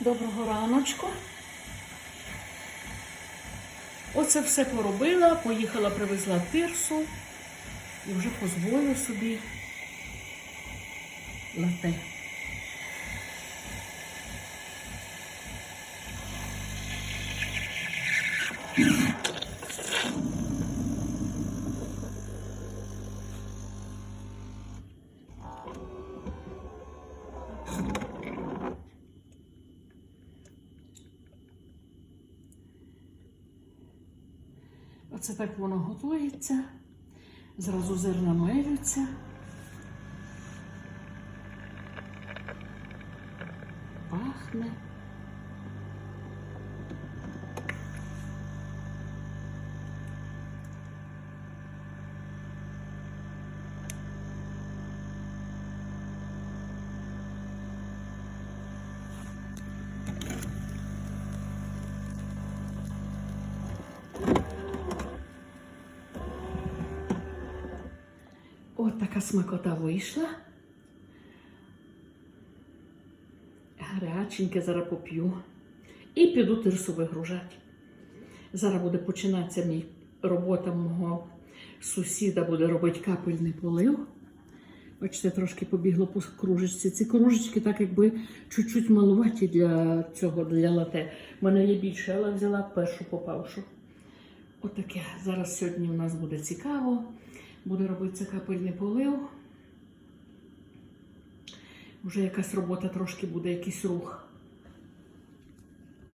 Доброго раночку. Оце все поробила, поїхала, привезла тирсу і вже дозволю собі лате. Оце так воно готується. Зразу зерна мелються. Пахне. От така смакота вийшла. Гаряченьке зараз поп'ю. І піду тирсу вигружати. Зараз буде починатися мій робота мого сусіда, буде робити капельний полив. Бачите, трошки побігло по кружечці. Ці кружечки так якби чуть-чуть малуваті для цього, для лате. У мене є більше, але взяла першу попавшу. Отаке. Зараз сьогодні у нас буде цікаво. Буде це капельний полив. Вже якась робота трошки буде, якийсь рух.